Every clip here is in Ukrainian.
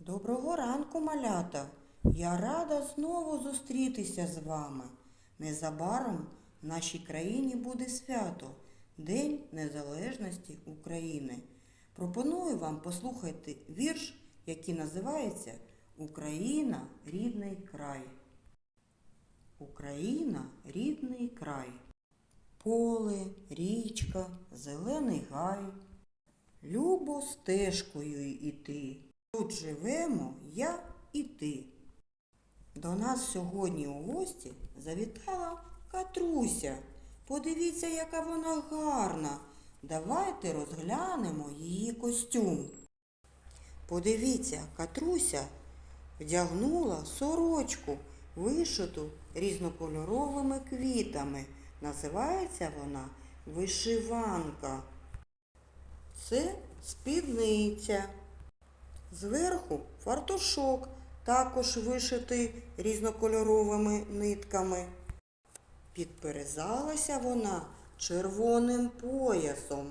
Доброго ранку, малята! Я рада знову зустрітися з вами. Незабаром в нашій країні буде свято День Незалежності України. Пропоную вам послухати вірш, який називається Україна рідний край. Україна рідний край. Поле, річка, зелений гай. Любо стежкою іти. Тут живемо я і ти. До нас сьогодні у гості завітала Катруся. Подивіться, яка вона гарна. Давайте розглянемо її костюм. Подивіться, Катруся вдягнула сорочку, вишиту різнокольоровими квітами. Називається вона вишиванка. Це спідниця. Зверху фартушок, також вишитий різнокольоровими нитками. Підперезалася вона червоним поясом.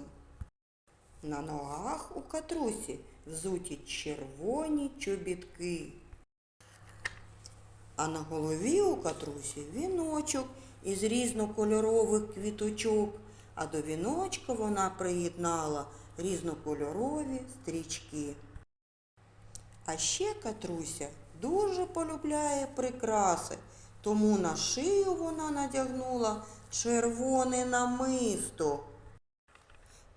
На ногах у катрусі взуті червоні чобітки. А на голові у катрусі віночок із різнокольорових квіточок, а до віночка вона приєднала різнокольорові стрічки. А ще Катруся дуже полюбляє прикраси, тому на шию вона надягнула червоне намисто.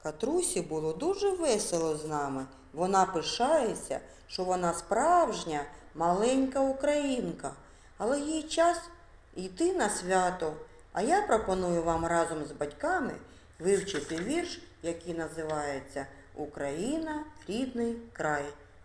Катрусі було дуже весело з нами. Вона пишається, що вона справжня маленька українка, але їй час йти на свято. А я пропоную вам разом з батьками вивчити вірш, який називається Україна рідний край.